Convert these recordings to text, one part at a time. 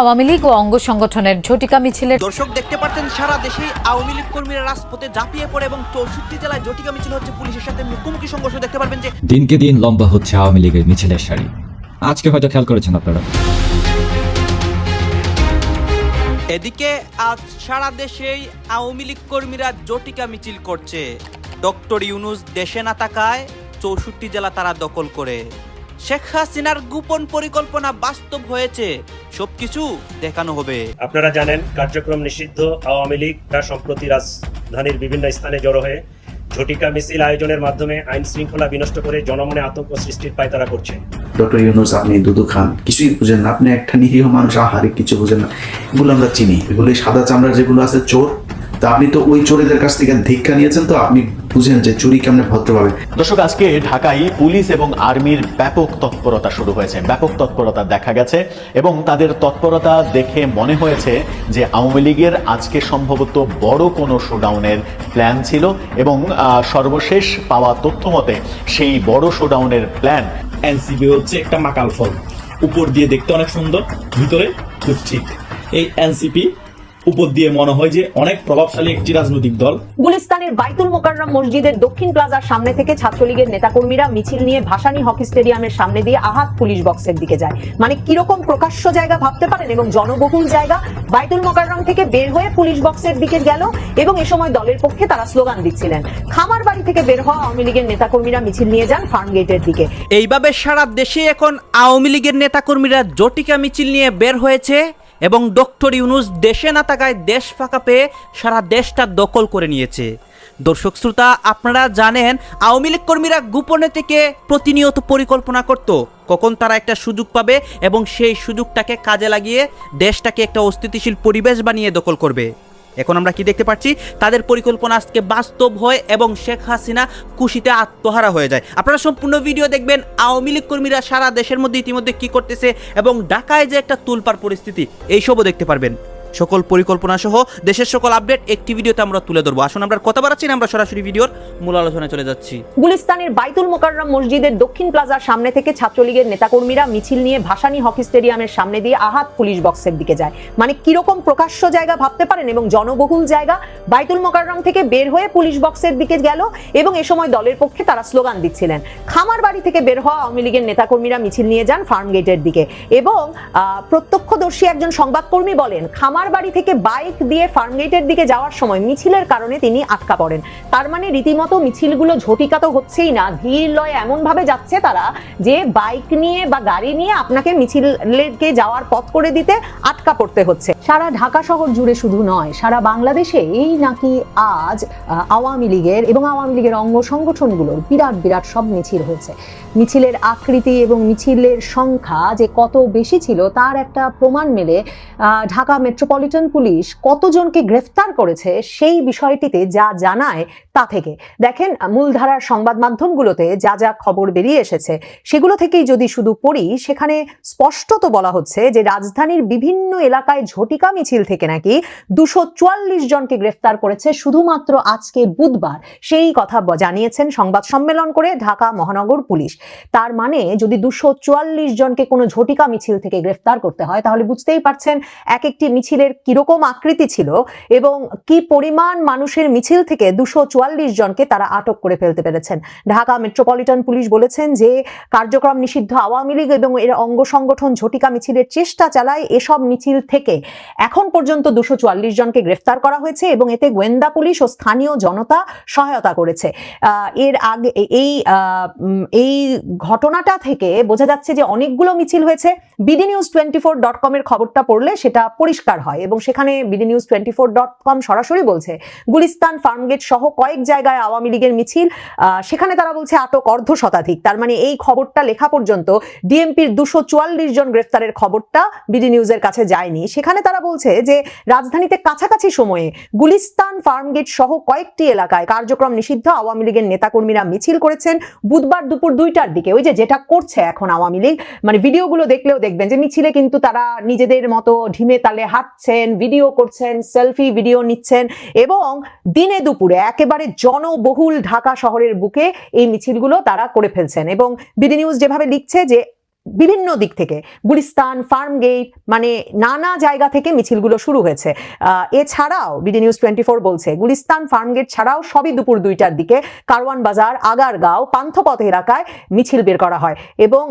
আওয়ামী লীগ ও অঙ্গ সংগঠনের ঝটিকা মিছিলের দর্শক দেখতে পাচ্ছেন সারা দেশে আওয়ামী লীগ কর্মীরা রাজপথে ঝাঁপিয়ে পড়ে এবং চৌষট্টি জেলায় জটিকা মিছিল হচ্ছে পুলিশের সাথে মুখোমুখি সংঘর্ষ। দেখতে পারবেন যে দিনকে দিন লম্বা হচ্ছে আওয়ামী লীগের মিছিলের সারি। আজকে হয়তো খেয়াল করেছেন আপনারা। এদিকে আজ সারা দেশেই আওয়ামী লীগ কর্মীরা জটিকা মিছিল করছে। ডক্টর ইউনুস দেশে না তাকায় চৌষট্টি জেলা তারা দখল করে। শেখ হাসিনার গোপন পরিকল্পনা বাস্তব হয়েছে। সবকিছু দেখানো হবে। আপনারা জানেন কার্যক্রম নিষিদ্ধ। আওয়ামী লীগ তার সম্প্রতি রাজধানীর বিভিন্ন স্থানে জড়ো হয়ে ঝটিকা মিছিল আয়োজনের মাধ্যমে আইন শৃঙ্খলা বিনষ্ট করে জনমনে আতঙ্ক সৃষ্টির পায়তারা করছে। ডক্টর ইউনুস আপনি দুদু খান কিছুই বুঝেন না। আপনি একটা নিরীহ মানুষ আহারে কিছু বুঝেন না। এগুলো আমরা চিনি। এগুলো সাদা চামড়া যেগুলো আছে চোর আপনি তো ওই চোরেদের কাছ থেকে ধিক্ষা নিয়েছেন তো আপনি বুঝেন যে চুরি কেমনে ভদ্রভাবে। দর্শক, আজকে ঢাকায় পুলিশ এবং আর্মির ব্যাপক তৎপরতা শুরু হয়েছে, ব্যাপক তৎপরতা দেখা গেছে এবং তাদের তৎপরতা দেখে মনে হয়েছে যে আওয়ামী লীগের আজকে সম্ভবত বড় কোনো শোডাউনের প্ল্যান ছিল এবং সর্বশেষ পাওয়া তথ্য মতে সেই বড় শোডাউনের প্ল্যান এনসিবি হচ্ছে একটা মাকাল ফল। উপর দিয়ে দেখতে অনেক সুন্দর, ভিতরে খুব ঠিক এই এনসিপি উপর দিয়ে মনে হয় যে অনেক প্রভাবশালী একটি রাজনৈতিক দল। গুলিস্তানের বাইতুল মোকাররম মসজিদের দক্ষিণ প্লাজার সামনে থেকে ছাত্রলীগের নেতাকর্মীরা মিছিল নিয়ে ভাসানী হকি স্টেডিয়ামের সামনে দিয়ে আহাত পুলিশ বক্সের দিকে যায়। মানে কীরকম প্রকাশ্য জায়গা ভাবতে পারেন এবং জনবহুল জায়গা বাইতুল মোকাররম থেকে বের হয়ে পুলিশ বক্সের দিকে গেল এবং এ সময় দলের পক্ষে তারা স্লোগান দিচ্ছিলেন। খামার বাড়ি থেকে বের হওয়া আওয়ামী লীগের নেতাকর্মীরা মিছিল নিয়ে যান ফার্ম গেটের দিকে। এইভাবে সারা দেশে এখন আওয়ামী লীগের নেতাকর্মীরা জটিকা মিছিল নিয়ে বের হয়েছে। এবং ডক্টর ইউনুস দেশে না থাকায় দেশ ফাঁকা পেয়ে সারা দেশটা দখল করে নিয়েছে। দর্শক শ্রোতা, আপনারা জানেন, আওয়ামী লীগ কর্মীরা গোপনে থেকে প্রতিনিয়ত পরিকল্পনা করত, কখন তারা একটা সুযোগ পাবে এবং সেই সুযোগটাকে কাজে লাগিয়ে দেশটাকে একটা অস্থিতিশীল পরিবেশ বানিয়ে দখল করবে। এখন আমরা কি দেখতে পাচ্ছি? তাদের পরিকল্পনা আজকে বাস্তব হয় এবং শেখ হাসিনা খুশিতে আত্মহারা হয়ে যায়। আপনারা সম্পূর্ণ ভিডিও দেখবেন। আওয়ামী লীগ কর্মীরা সারা দেশের মধ্যে ইতিমধ্যে কি করতেছে এবং ঢাকায় যে একটা তুলপার পরিস্থিতি এইসবও দেখতে পারবেন। সকল পরিকল্পনা সহ দেশের সকল আপডেট একটি ভিডিওতে আমরা তুলে ধরবো। আসুন আমরা কথা বাড়াচ্ছি আমরা সরাসরি ভিডিওর মূল আলোচনায় চলে যাচ্ছি। গুলিস্তানের বাইতুল মোকাররম মসজিদের দক্ষিণ প্লাজার সামনে থেকে ছাত্রলীগের নেতাকর্মীরা মিছিল নিয়ে ভাসানী হকি স্টেডিয়ামের সামনে দিয়ে আহাত পুলিশ বক্সের দিকে যায়। মানে কীরকম প্রকাশ্য জায়গা ভাবতে পারেন এবং জনবহুল জায়গা বাইতুল মোকাররম থেকে বের হয়ে পুলিশ বক্সের দিকে গেল এবং এ সময় দলের পক্ষে তারা স্লোগান দিচ্ছিলেন। খামার বাড়ি থেকে বের হওয়া আওয়ামী লীগের নেতাকর্মীরা মিছিল নিয়ে যান ফার্ম গেটের দিকে এবং প্রত্যক্ষদর্শী একজন সংবাদকর্মী বলেন, খামার বাড়ি থেকে বাইক দিয়ে ফার্ম গেটের দিকে যাওয়ার সময় মিছিলের কারণে তিনি আটকা পড়েন। তার মানে রীতিমতো মিছিলগুলো ঝটিকা তো হচ্ছেই না। ধীর লয় এমন ভাবে যাচ্ছে তারা যে বাইক নিয়ে বা গাড়ি নিয়ে আপনাকে মিছিলকে যাওয়ার পথ করে দিতে আটকা পড়তে হচ্ছে। সারা ঢাকা শহর জুড়ে শুধু নয়, সারা বাংলাদেশে এই নাকি আজ আওয়ামী লীগের এবং আওয়ামী লীগের অঙ্গ সংগঠনগুলোর বিরাট বিরাট সব মিছিল হয়েছে। মিছিলের আকৃতি এবং মিছিলের সংখ্যা যে কত বেশি ছিল তার একটা প্রমাণ মেলে ঢাকা মেট্রোপলিটন পুলিশ কতজনকে গ্রেফতার করেছে সেই বিষয়টিতে যা জানায় তা থেকে। দেখেন, মূলধারার সংবাদ মাধ্যমগুলোতে যা যা খবর বেরিয়ে এসেছে, সেগুলো থেকেই যদি শুধু পড়ি, সেখানে স্পষ্টত বলা হচ্ছে যে রাজধানীর বিভিন্ন এলাকায় ঝটিকা মিছিল থেকে নাকি দুশো জনকে গ্রেফতার করেছে শুধুমাত্র আজকে বুধবার। সেই কথা জানিয়েছেন সংবাদ সম্মেলন করে ঢাকা মহানগর পুলিশ। তার মানে যদি দুশো জনকে কোনো ঝটিকা মিছিল থেকে গ্রেফতার করতে হয়, তাহলে বুঝতেই পারছেন এক একটি মিছিলের কীরকম আকৃতি ছিল এবং কি পরিমাণ মানুষের মিছিল থেকে দুশো চুয়াল্লিশ জনকে তারা আটক করে ফেলতে পেরেছেন। ঢাকা মেট্রোপলিটন পুলিশ বলেছেন যে, কার্যক্রম নিষিদ্ধ আওয়ামী লীগ এবং এর অঙ্গ সংগঠন ঝটিকা মিছিলের চেষ্টা চালায় এসব মিছিল থেকে। এখন পর্যন্ত দুশো জনকে গ্রেফতার করা হয়েছে এবং এতে গোয়েন্দা পুলিশ ও স্থানীয় জনতা সহায়তা করেছে। এর আগে এই এই ঘটনাটা থেকে বোঝা যাচ্ছে যে অনেকগুলো মিছিল হয়েছে। BD news twenty four dot কমের খবরটা পড়লে সেটা পরিষ্কার হয় এবং সেখানে BD news twenty four dot com সরাসরি বলছে, গুলিস্তান, ফার্মগেট সহ কয়েক জায়গায় আওয়ামী লীগের মিছিল সেখানে তারা বলছে আটক অর্ধ শতাধিক। তার মানে এই খবরটা লেখা পর্যন্ত ডিএমপির দুশো চুয়াল্লিশ জন গ্রেফতারের খবরটা বিডি নিউজের কাছে যায়নি। সেখানে তারা বলছে যে রাজধানীতে কাছাকাছি সময়ে গুলিস্তান, ফার্মগেট সহ কয়েকটি এলাকায় কার্যক্রম নিষিদ্ধ আওয়ামী লীগের নেতাকর্মীরা মিছিল করেছেন বুধবার দুপুর দুইটার দিকে। ওই যে যেটা করছে এখন আওয়ামী লীগ মানে ভিডিওগুলো দেখলেও দেখবেন যে মিছিলে কিন্তু তারা নিজেদের মতো ঢিমে তালে হাঁটছেন ভিডিও করছেন সেলফি ভিডিও নিচ্ছেন এবং দিনে দুপুরে একেবারে জনবহুল ঢাকা শহরের বুকে এই মিছিলগুলো তারা করে ফেলছেন এবং বিডি নিউজ যেভাবে লিখছে যে বিভিন্ন দিক থেকে, গুলিস্তান ফার্ম গেট মানে নানা জায়গা থেকে মিছিলগুলো শুরু হয়েছে। এছাড়াও বিডি নিউজ টোয়েন্টি বলছে, গুলিস্তান ফার্ম গেট ছাড়াও সবই দুপুর দুইটার দিকে কারওয়ান বাজার, আগারগাঁও, পান্থপথ এলাকায় মিছিল বের করা হয় এবং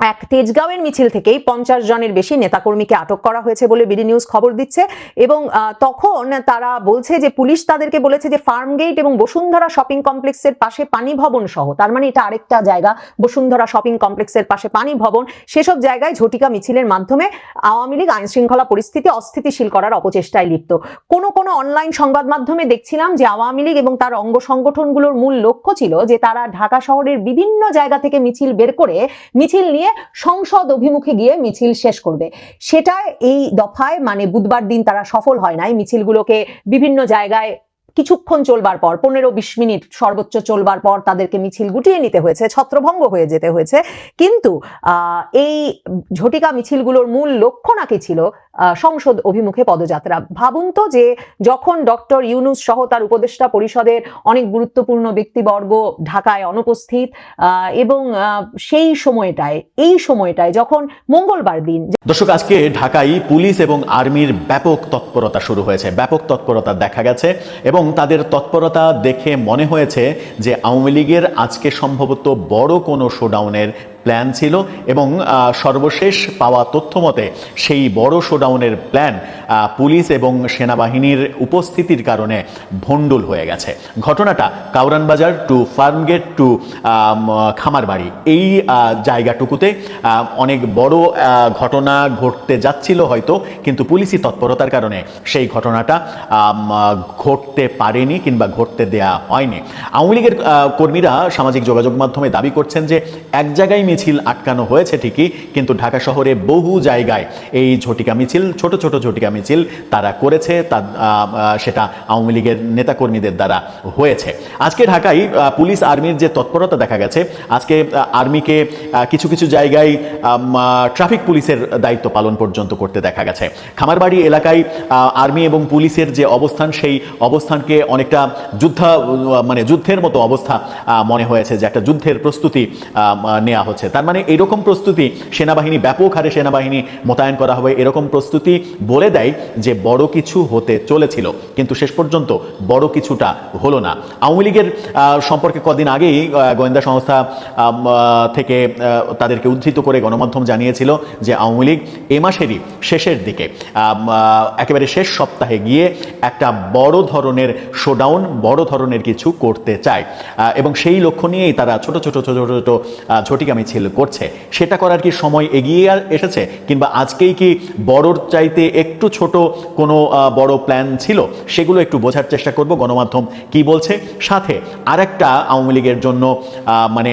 এক তেজগাঁওয়ের মিছিল থেকেই পঞ্চাশ জনের বেশি নেতাকর্মীকে আটক করা হয়েছে বলে বিডি নিউজ খবর দিচ্ছে এবং তখন তারা বলছে যে পুলিশ তাদেরকে বলেছে যে ফার্মগেট এবং বসুন্ধরা শপিং কমপ্লেক্সের পাশে পানি ভবন সহ, তার মানে এটা আরেকটা জায়গা, বসুন্ধরা শপিং কমপ্লেক্সের পাশে পানি ভবন, সেসব জায়গায় ঝটিকা মিছিলের মাধ্যমে আওয়ামী লীগ আইন শৃঙ্খলা পরিস্থিতি অস্থিতিশীল করার অপচেষ্টায় লিপ্ত। কোন কোন অনলাইন সংবাদ মাধ্যমে দেখছিলাম যে আওয়ামী লীগ এবং তার অঙ্গ সংগঠনগুলোর মূল লক্ষ্য ছিল যে তারা ঢাকা শহরের বিভিন্ন জায়গা থেকে মিছিল বের করে মিছিল নিয়ে সংসদ অভিমুখে গিয়ে মিছিল শেষ করবে। সেটা এই দফায় মানে বুধবার দিন তারা সফল হয় নাই। মিছিলগুলোকে বিভিন্ন জায়গায় কিছুক্ষণ চলবার পর, পনেরো বিশ মিনিট সর্বোচ্চ চলবার পর তাদেরকে মিছিল গুটিয়ে নিতে হয়েছে, ছত্রভঙ্গ হয়ে যেতে হয়েছে। কিন্তু এই ঝটিকা মিছিলগুলোর মূল লক্ষ্য নাকি ছিল সংসদ অভিমুখে পদযাত্রা। ভাবুন তো যে যখন ডক্টর ইউনুস সহ তার উপদেষ্টা পরিষদের অনেক গুরুত্বপূর্ণ ব্যক্তিবর্গ ঢাকায় অনুপস্থিত এবং সেই সময়টায়, এই সময়টায় যখন মঙ্গলবার দিন দর্শক, আজকে ঢাকায় পুলিশ এবং আর্মির ব্যাপক তৎপরতা শুরু হয়েছে। ব্যাপক তৎপরতা দেখা গেছে এবং তাদের তৎপরতা দেখে মনে হয়েছে যে আওয়ামী লীগের আজকে সম্ভবত বড় কোনো শোডাউনের প্ল্যান ছিল এবং সর্বশেষ পাওয়া তথ্য মতে সেই বড় শোডাউনের প্ল্যান পুলিশ এবং সেনাবাহিনীর উপস্থিতির কারণে ভণ্ডুল হয়ে গেছে। ঘটনাটা কাউরান বাজার টু ফার্মগেট টু খামারবাড়ি এই জায়গাটুকুতে অনেক বড় ঘটনা ঘটতে যাচ্ছিল হয়তো, কিন্তু পুলিশি তৎপরতার কারণে সেই ঘটনাটা ঘটতে পারেনি কিংবা ঘটতে দেয়া হয়নি। আওয়ামী লীগের কর্মীরা সামাজিক যোগাযোগ মাধ্যমে দাবি করছেন যে এক জায়গায় মিছিল আটকানো হয়েছে ঠিকই, কিন্তু ঢাকা শহরে বহু জায়গায় এই ঝটিকা মিছিল, ছোট ছোট ঝটিকা মিছিল তারা করেছে, তা সেটা আওয়ামী লীগের নেতাকর্মীদের দ্বারা হয়েছে। আজকে ঢাকায় পুলিশ আর্মির যে তৎপরতা দেখা গেছে, আজকে আর্মিকে কিছু কিছু জায়গায় ট্রাফিক পুলিশের দায়িত্ব পালন পর্যন্ত করতে দেখা গেছে। খামারবাড়ি এলাকায় আর্মি এবং পুলিশের যে অবস্থান, সেই অবস্থানকে অনেকটা যুদ্ধ মানে যুদ্ধের মতো অবস্থা মনে হয়েছে যে একটা যুদ্ধের প্রস্তুতি নেওয়া হচ্ছে। তার মানে এরকম প্রস্তুতি সেনাবাহিনী ব্যাপক হারে সেনাবাহিনী মোতায়েন করা হবে। এরকম প্রস্তুতি বলে দেয় যে বড় কিছু হতে চলেছিল কিন্তু শেষ পর্যন্ত বড় কিছুটা হলো না। আওয়ামী লীগের সম্পর্কে কদিন আগেই গোয়েন্দা সংস্থা থেকে তাদেরকে উদ্ধৃত করে গণমাধ্যম জানিয়েছিল যে আওয়ামী লীগ এ মাসেরই শেষের দিকে একেবারে শেষ সপ্তাহে গিয়ে একটা বড় ধরনের শোডাউন বড় ধরনের কিছু করতে চায়। এবং সেই লক্ষ্য নিয়েই তারা ছোট ছোট ছোট ছোট ছোট আহ, ঝটিকা মিছিল করছে, সেটা করার কি সময় এগিয়ে এসেছে? কিংবা আজকেই কি বড়র চাইতে একটু ছোট কোনো বড় প্ল্যান ছিল? সেগুলো একটু বোঝার চেষ্টা করব। গণমাধ্যম কি বলছে? সাথে আরেকটা আওয়ামী লীগের জন্য মানে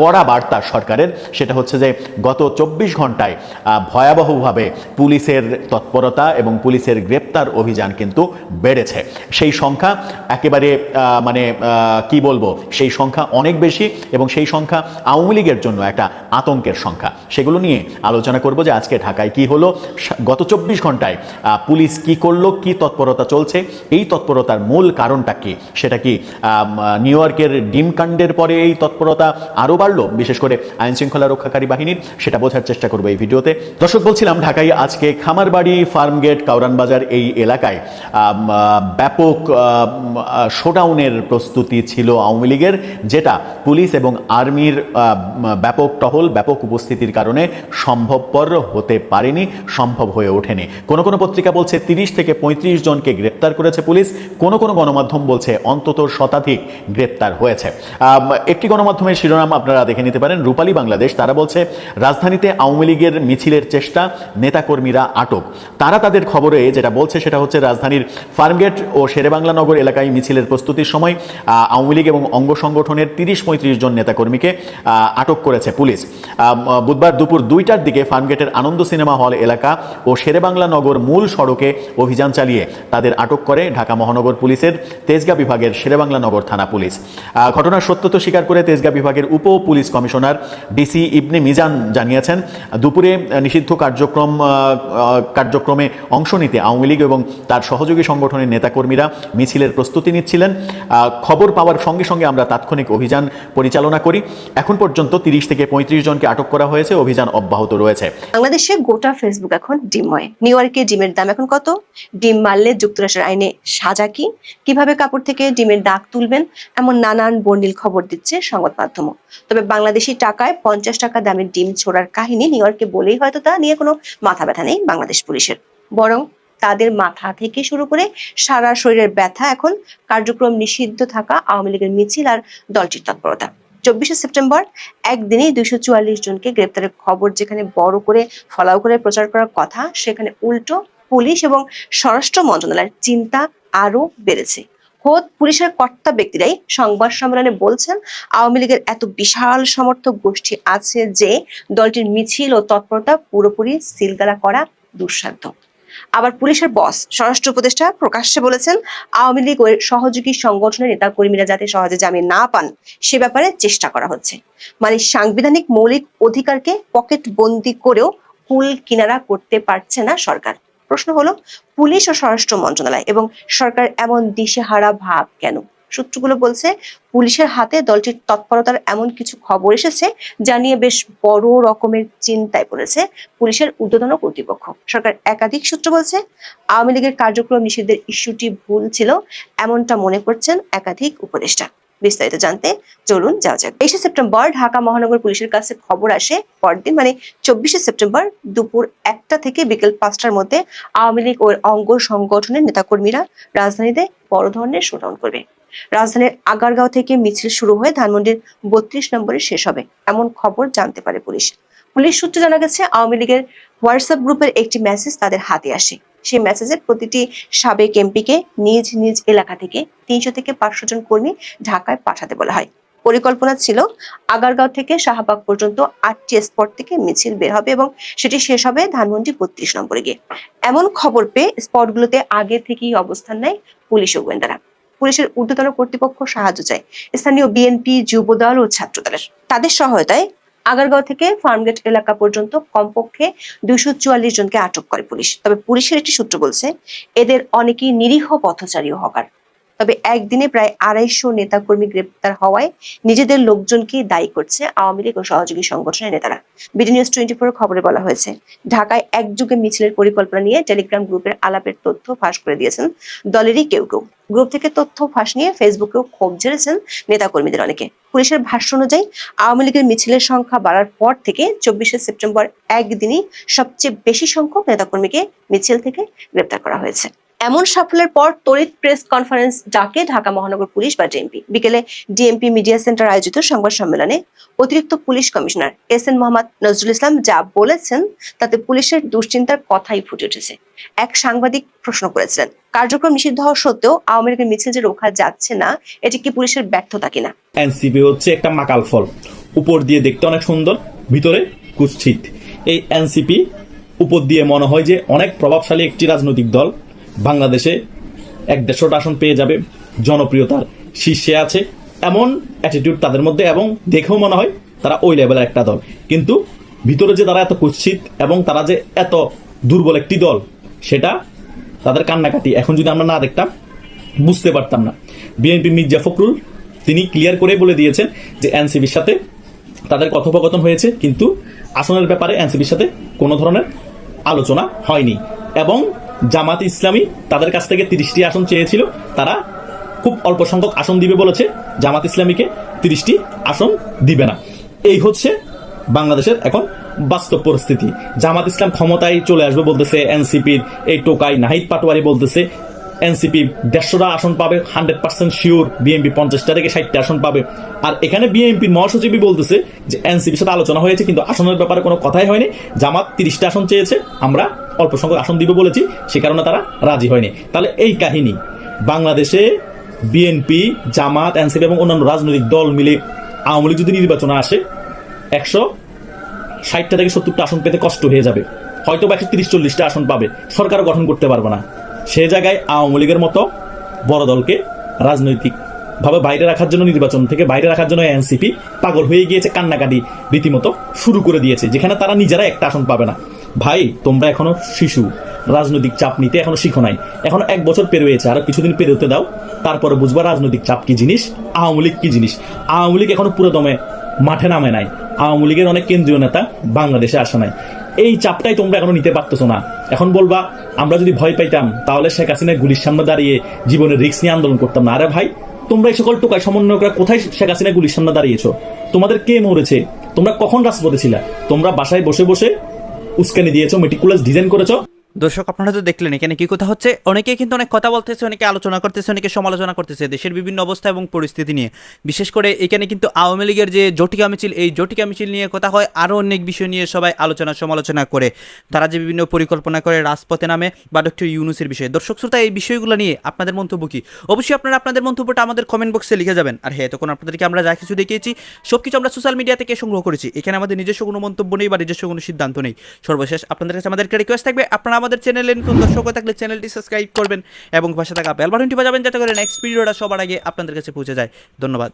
কড়া বার্তা সরকারের, সেটা হচ্ছে যে গত চব্বিশ ঘন্টায় ভয়াবহভাবে পুলিশের তৎপরতা এবং পুলিশের গ্রেপ্তার অভিযান কিন্তু বেড়েছে। সেই সংখ্যা একেবারে মানে কি বলব? সেই সংখ্যা অনেক বেশি এবং সেই সংখ্যা আওয়ামী লীগের জন্য একটা আতঙ্কের সংখ্যা। সেগুলো নিয়ে আলোচনা করব যে আজকে ঢাকায় কি হলো। গত চব্বিশ ঘন্টায় পুলিশ কি করল, কি তৎপরতা চলছে, এই তৎপরতার মূল কারণটা কি? সেটা কি নিউ ইয়র্কের ডিম কাণ্ডের পরে এই তৎপরতা আরও বাড়লো? বিশেষ করে আইন শৃঙ্খলা রক্ষাকারী বাহিনীর, সেটা বোঝার চেষ্টা করব এই ভিডিওতে। দর্শক, বলছিলাম ঢাকায় আজকে খামারবাড়ি, ফার্মগেট কাউরান বাজার এই এলাকায় ব্যাপক শোডাউনের প্রস্তুতি ছিল আওয়ামী লীগের, যেটা পুলিশ এবং আর্মির ব্যাপক টহল, ব্যাপক উপস্থিতির কারণে সম্ভবপর হতে পারেনি, সম্ভব হয়ে ওঠেনি। কোনো কোনো পত্রিকা বলছে তিরিশ থেকে পঁয়ত্রিশ জনকে গ্রেপ্তার করেছে পুলিশ, কোনো কোনো গণমাধ্যম বলছে অন্তত শতাধিক গ্রেপ্তার হয়েছে। একটি গণমাধ্যমের শিরোনাম আপনারা দেখে নিতে পারেন, রূপালী বাংলাদেশ। তারা বলছে, রাজধানীতে আওয়ামী লীগের মিছিলের চেষ্টা, নেতাকর্মীরা আটক। তারা তাদের খবরে যেটা বলছে সেটা হচ্ছে রাজধানীর ফার্মগেট ও শেরেবাংলা নগর এলাকায় মিছিলের প্রস্তুতির সময় আওয়ামী লীগ এবং অঙ্গ সংগঠনের তিরিশ পঁয়ত্রিশ জন নেতাকর্মীকে আটক করেছে পুলিশ। বুধবার দুপুর দুইটার দিকে ফার্মগেটের আনন্দ সিনেমা হল এলাকা ও শেরেবাংলা নগর মূল সড়কে অভিযান চালিয়ে তাদের আটক করে ঢাকা মহানগর পুলিশের তেজগাঁ বিভাগের শেরেবাংলা নগর থানা পুলিশ। ঘটনার সত্যতা স্বীকার করে তেজগাঁ বিভাগের উপ police commissioner DC Ibne Mizan জানিয়েছেন, দুপুরে নিষিদ্ধ কার্যক্রম কার্যক্রমে অংশ নিতে আওয়ামী লীগ এবং তার সহযোগী সংগঠনের নেতাকর্মীরা মিছিলের প্রস্তুতি নিচ্ছিলেন। খবর পাওয়ার সঙ্গে সঙ্গে আমরা তাৎক্ষণিক অভিযান পরিচালনা করি। এখন পর্যন্ত তিরিশ থেকে পঁয়ত্রিশ জনকে আটক করা হয়েছে, অভিযান অব্যাহত রয়েছে। বাংলাদেশে গোটা ফেসবুক এখন ডিমময় নিউ ইয়র্কে ডিমের দাম এখন কত? ডিম মারলে যুক্তরাষ্ট্রের আইনে সাজা কি? কীভাবে কাপড় থেকে ডিমের দাগ তুলবেন? এমন নানান বর্ণিল খবর দিচ্ছে সংবাদ মাধ্যম তবে বাংলাদেশি টাকায় পঞ্চাশ টাকা দামের ডিম ছোড়ার কাহিনী নিউ ইয়র্কে বলেই হয়তো তা নিয়ে কোনো মাথা ব্যথা নেই বাংলাদেশ পুলিশের। বরং তাদের মাথা থেকে শুরু করে সারা শরীরের ব্যথা এখন কার্যক্রম নিষিদ্ধ থাকা আওয়ামী লীগের মিছিল আর দলটির তৎপরতা। চব্বিশে সেপ্টেম্বর একদিনেই দুইশো চুয়াল্লিশ জনকে গ্রেপ্তারের খবর যেখানে বড় করে ফলাও করে প্রচার করার কথা, সেখানে উল্টো পুলিশ এবং স্বরাষ্ট্র মন্ত্রণালয়ের চিন্তা আরও বেড়েছে। খোদ পুলিশের কর্তা ব্যক্তিরাই সংবাদ সম্মেলনে বলছেন, আওয়ামী লীগের এত বিশাল সমর্থক গোষ্ঠী আছে যে দলটির মিছিল ও তৎপরতা পুরোপুরি সিলগালা করা দুঃসাধ্য। আবার পুলিশের বস, স্বরাষ্ট্র উপদেষ্টা প্রকাশ্যে বলেছেন, আওয়ামী লীগ সহযোগী সংগঠনের নেতা কর্মীরা যাতে সহজে জামিন না পান, সে ব্যাপারে চেষ্টা করা হচ্ছে। মানে সাংবিধানিক মৌলিক অধিকারকে পকেট বন্দি করেও কুল কিনারা করতে পারছে না সরকার। প্রশ্ন হলো, পুলিশ ও স্বরাষ্ট্র মন্ত্রণালয় এবং সরকার এমন দিশেহারা ভাব কেন? সূত্রগুলো বলছে, পুলিশের হাতে দলটির তৎপরতার এমন কিছু খবর এসেছে যা নিয়ে বেশ বড় রকমের চিন্তায় পড়েছে পুলিশের ঊর্ধ্বতন কর্তৃপক্ষ। সরকার একাধিক সূত্র বলছে, আওয়ামী লীগের কার্যক্রম নিষিদ্ধের ইস্যুটি ভুল ছিল, এমনটা মনে করছেন একাধিক উপদেষ্টা। বিস্তারিত জানতে চলুন যাওয়া যাক। তেইশে সেপ্টেম্বর ঢাকা মহানগর পুলিশের কাছে খবর আসে পরদিন মানে চব্বিশে সেপ্টেম্বর দুপুর একটা থেকে বিকেল পাঁচটার মধ্যে আওয়ামী লীগ ও অঙ্গ সংগঠনের নেতাকর্মীরা রাজধানীতে বড় ধরনের শোডাউন করবে। রাজধানীর আগারগাঁও থেকে মিছিল শুরু হয়ে ধানমন্ডির বত্রিশ নম্বরে শেষ হবে। এমন খবর জানতে পারে পুলিশ। পুলিশ সূত্রে জানা গেছে, আওয়ামী লীগের হোয়াটসঅ্যাপ গ্রুপের একটি মেসেজ তাদের হাতে আসে। সেই মেসেজের প্রতিটি সাবেক এমপিকে নিজ নিজ এলাকা থেকে তিনশো থেকে পাঁচশো জন কর্মী ঢাকায় পাঠাতে বলা হয়। পরিকল্পনা ছিল, আগারগাঁও থেকে শাহবাগ পর্যন্ত আটটি স্পট থেকে মিছিল বের হবে এবং সেটি শেষ হবে ধানমন্ডি বত্রিশ নম্বরে গিয়ে। এমন খবর পেয়ে স্পটগুলোতে আগে থেকেই অবস্থান নেয় পুলিশ ও গোয়েন্দারা। পুলিশের ঊর্ধ্বতন কর্তৃপক্ষ সাহায্য চায়। স্থানীয় বিএনপি, যুবদল ও ছাত্রদলের। তাদের সহায়তায় আগারগাঁও থেকে ফার্মগেট এলাকা পর্যন্ত কমপক্ষে দুইশো চুয়াল্লিশ জনকে আটক করে পুলিশ। তবে পুলিশের একটি সূত্র বলছে, এদের অনেকেই নিরীহ পথচারী হকার। তবে একদিনে প্রায় আড়াইশো নেতাকর্মী গ্রেপ্তার হওয়ায় নিজেদের লোকজনকেই দায়ী করছে আওয়ামী লীগ ও সহযোগী সংগঠনের নেতারা। বিডি নিউজ টোয়েন্টি ফোর খবরে বলা হয়েছে, ঢাকায় একযুগে মিছিলের পরিকল্পনা নিয়ে টেলিগ্রাম গ্রুপের আলাপের তথ্য ফাঁস করে দিয়েছেন দলেরই কেউ কেউ। গ্রুপ থেকে তথ্য ফাঁস নিয়ে ফেসবুকেও ক্ষোভ ঝেড়েছেন নেতাকর্মীদের অনেকে। পুলিশের ভাষ্য অনুযায়ী, আওয়ামী লীগের মিছিলের সংখ্যা বাড়ার পর থেকে চব্বিশে সেপ্টেম্বর একদিনই সবচেয়ে বেশি সংখ্যক নেতাকর্মীকে মিছিল থেকে গ্রেপ্তার করা হয়েছে। এমন সাফল্যের পর তড়িৎ প্রেস কনফারেন্স ডাকে ঢাকা মহানগর পুলিশ বা ডিএমপি বিকেলে ডিএমপি মিডিয়া সেন্টার আয়োজিত সংবাদ সম্মেলনে অতিরিক্ত police commissioner S N Mohammad Nazrul Islam যা বলেছেন, তাতে পুলিশের দুশ্চিন্তার কথাই ফুটে উঠেছে। এক সাংবাদিক প্রশ্ন করেছিলেন, কার্যক্রম নিষিদ্ধ হওয়া সত্ত্বেও আওয়ামী লীগের মিছিল যে রোখা যাচ্ছে না, এটি কি পুলিশের ব্যর্থতা কিনা? এনসিপি হচ্ছে একটা মাকাল ফল। উপর দিয়ে দেখতে অনেক সুন্দর, ভিতরে কুৎসিত। এই এনসিপি উপর দিয়ে মনে হয় যে অনেক প্রভাবশালী একটি রাজনৈতিক দল। বাংলাদেশে এক দেড়শোটা আসন পেয়ে যাবে। জনপ্রিয়তার শীর্ষে আছে এমন অ্যাটিটিউড তাদের মধ্যে এবং দেখেও মনে হয় তারা ওই লেভেলের একটা দল। কিন্তু ভিতরে যে তারা এত কুৎসিত এবং তারা যে এত দুর্বল একটি দল, সেটা তাদের কান্নাকাটি এখন যদি আমরা না দেখতাম, বুঝতে পারতাম না। বিএনপি মির্জা ফখরুল, তিনি ক্লিয়ার করে বলে দিয়েছেন যে এনসিবির সাথে তাদের কথোপকথন হয়েছে, কিন্তু আসনের ব্যাপারে এনসিবির সাথে কোনো ধরনের আলোচনা হয়নি। এবং জামাত ইসলামী তাদের কাছ থেকে তিরিশটি আসন চেয়েছিল। তারা খুব অল্প সংখ্যক আসন দিবে বলেছে। জামাত ইসলামীকে তিরিশটি আসন দিবে না। এই হচ্ছে বাংলাদেশের এখন বাস্তব পরিস্থিতি। জামাত ইসলাম ক্ষমতায় চলে আসবে বলতেছে এনসিপির এই টোকাই নাহিদ পাটোয়ারি বলতেছে, এনসিপি দেড়শোটা আসন পাবে, হান্ড্রেড পার্সেন্ট শিওর বিএনপি পঞ্চাশটা থেকে ষাটটা আসন পাবে। আর এখানে বিএনপির মহাসচিবই বলতেছে যে এনসিপির সাথে আলোচনা হয়েছে, কিন্তু আসনের ব্যাপারে কোনো কথাই হয়নি। জামাত তিরিশটা আসন চেয়েছে, আমরা অল্প সংখ্যক আসন দিব বলেছি, সে কারণে তারা রাজি হয়নি। তাহলে এই কাহিনী, বাংলাদেশে বিএনপি জামাত, এনসিপি এবং অন্যান্য রাজনৈতিক দল মিলে আওয়ামী লীগ যদি নির্বাচনে আসে, একশো ষাটটা থেকে সত্তরটা আসন পেতে কষ্ট হয়ে যাবে। হয়তো বা একশো তিরিশ, চল্লিশটা আসন পাবে। সরকার গঠন করতে পারবে না। সে জায়গায় আওয়ামী লীগের মতো বড় দলকে রাজনৈতিক ভাবে বাইরে রাখার জন্য নির্বাচন থেকে বাইরে রাখার জন্য এনসিপি পাগল হয়ে গিয়েছে, কান্নাকাটি রীতিমতো শুরু করে দিয়েছে, যেখানে তারা নিজেরা একটা আসন পাবে না। ভাই, তোমরা এখনও শিশু। রাজনৈতিক চাপ নিতে এখনও শিখো নাই। এখনও এক বছর পেরোয়েছে আরও কিছুদিন পেরোতে দাও। তারপরে বুঝবা রাজনৈতিক চাপ কি জিনিস, আওয়ামী লীগ কি জিনিস। আওয়ামী লীগ এখনও পুরো দমে মাঠে নামে নাই। আওয়ামী লীগের অনেক কেন্দ্রীয় নেতা বাংলাদেশে আসে নাই। এই চাপটাই তোমরা এখনও নিতে পারতেছো না। এখন বলবা, আমরা যদি ভয় পাইতাম, তাহলে শেখ হাসিনার গুলির সামনে দাঁড়িয়ে জীবনের রিস্ক নিয়ে আন্দোলন করতাম না। আরে ভাই, তোমরা এই সকল টোকায় সমন্বয়করা কোথায় শেখ হাসিনা গুলির সামনে দাঁড়িয়েছো? তোমাদের কে মরেছে? তোমরা কখন রাজপথে ছিলা? তোমরা বাসায় বসে বসে উস্কানি দিয়েছ মেটিকুলাস ডিজাইন করেছ। দর্শক, আপনারা তো দেখলেন এখানে কি কথা হচ্ছে। অনেকে কিন্তু অনেক কথা বলতেছে, অনেকে আলোচনা করতেছে, অনেকে সমালোচনা করতেছে। দেশের বিভিন্ন অবস্থা এবং পরিস্থিতি নিয়ে। বিশেষ করে এখানে কিন্তু আওয়ামী লীগের যে জটিকা মিছিল, এই জটিকা মিছিল নিয়ে কথা হয় আরও অনেক বিষয় নিয়ে সবাই আলোচনা, সমালোচনা করে। তারা যে বিভিন্ন পরিকল্পনা করে রাজপথে নামে বা ডক্টর ইউনুসের বিষয়ে। দর্শক, শ্রোতা, এই বিষয়গুলো নিয়ে আপনাদের মন্তব্য কী? অবশ্যই আপনারা আপনাদের মন্তব্যটা আমাদের কমেন্ট বক্সে লিখে যাবেন। আর হ্যাঁ তখন আপনাদেরকে আমরা যা কিছু দেখিয়েছি সব কিছু আমরা সোশ্যাল মিডিয়া থেকে সংগ্রহ করেছি। এখানে আমাদের নিজস্ব কোনো মন্তব্য নেই বা নিজস্ব কোনো সিদ্ধান্ত নেই। সর্বশেষ আপনাদের কাছে আমাদের রিকোয়েস্ট থাকবে, আপনারা আমাদের চ্যানেলে নতুন দর্শক থাকলে চ্যানেলটি সাবস্ক্রাইব করবেন এবং পাশে থাকা বেল বাটনটি বাজাবেন যাতে করে নেক্সট ভিডিওটা সবার আগে আপনাদের কাছে পৌঁছে যায়। ধন্যবাদ।